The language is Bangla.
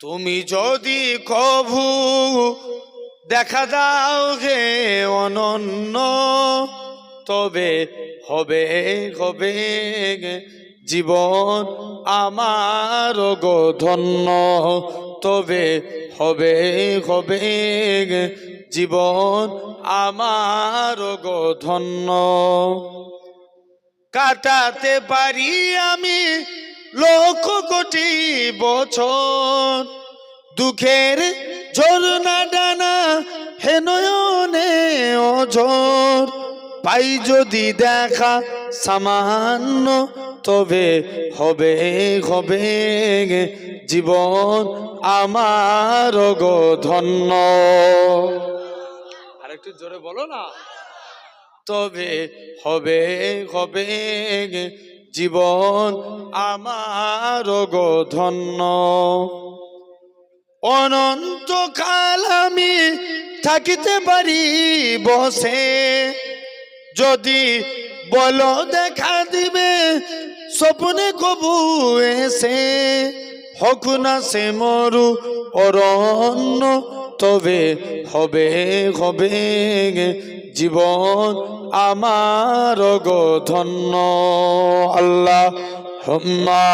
তুমি যদি কভু, দেখা দাও হে অনন্য, তবে হবে হবে জীবন আমার গো ধন্য, তবে হবে হবে জীবন আমার গো ধন্য। কাটাতে পারি আমি লক্ষ কোটি বছর। দুঃখের ঝরনা ডানা হে অঝর। পাই যদি দেখা সামান্য, তবে হবে হবে জীবন আমার গো ধন্য। আরেকটু জোরে বলো না। তবে হবে হবে জীবন আমার গো ধন্য। অনন্তকাল আমি থাকিতে পারি বসে। যদি বল দেখা দিবে, স্বপ্নে কবু এসে। হক না সে মরু অরণ্য তবে হবে হবে জীবন আমার গধন্য ধন্য। আল্লাহ হুম্মা